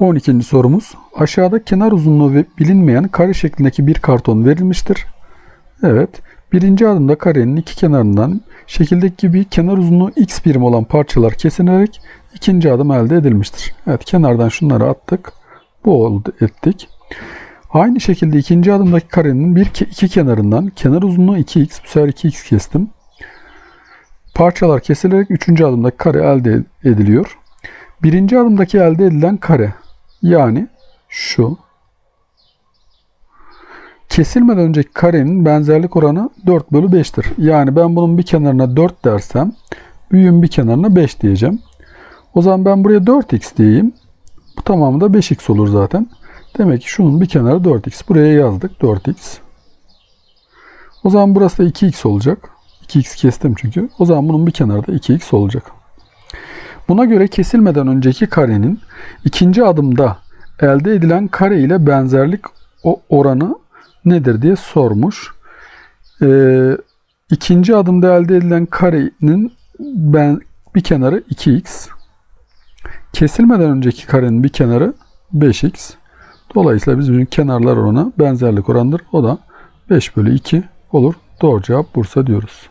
12. sorumuz. Aşağıda kenar uzunluğu ve bilinmeyen kare şeklindeki bir karton verilmiştir. Evet. Birinci adımda karenin iki kenarından şekildeki gibi kenar uzunluğu x birim olan parçalar kesilerek ikinci adım elde edilmiştir. Evet kenardan şunları attık. Bu oldu ettik. Aynı şekilde ikinci adımdaki karenin bir iki kenarından kenar uzunluğu 2x bu sefer 2x kestim. Parçalar kesilerek üçüncü adımdaki kare elde ediliyor. Birinci adımdaki elde edilen kare yani şu kesilmeden önceki karenin benzerlik oranı 4 bölü 5'tir. Yani ben bunun bir kenarına 4 dersem büyüğün bir kenarına 5 diyeceğim. O zaman ben buraya 4x diyeyim. Bu tamamı da 5x olur zaten. Demek ki şunun bir kenarı 4x. Buraya yazdık 4x. O zaman burası da 2x olacak. 2x kestim çünkü. O zaman bunun bir kenarı da 2x olacak. Buna göre kesilmeden önceki karenin ikinci adımda elde edilen kare ile benzerlik oranı nedir diye sormuş. Ee, ikinci adımda elde edilen karenin ben bir kenarı 2x. Kesilmeden önceki karenin bir kenarı 5x. Dolayısıyla bizim kenarlar oranı benzerlik oranıdır. O da 5 bölü 2 olur. Doğru cevap Bursa diyoruz.